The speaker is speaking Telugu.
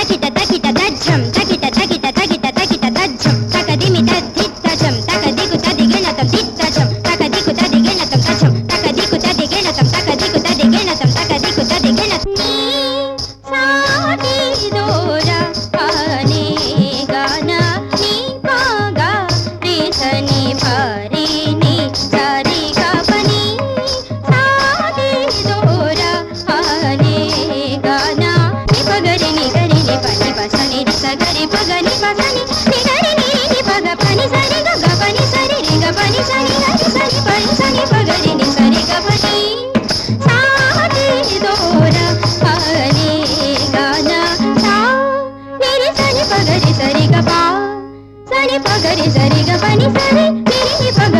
దకిట దకిట దజ్జం పసని రి పగని పసని ని పగ పని సరి గ పని సరి రి పని సరి గరి సరి పని సని పగరి ని సరి గ పని. సాటి దోరా ఆనే గానా సా నిరి సని పగరి సరి గ పా. సని పగరి సరి గ పని సరి నిరి పగ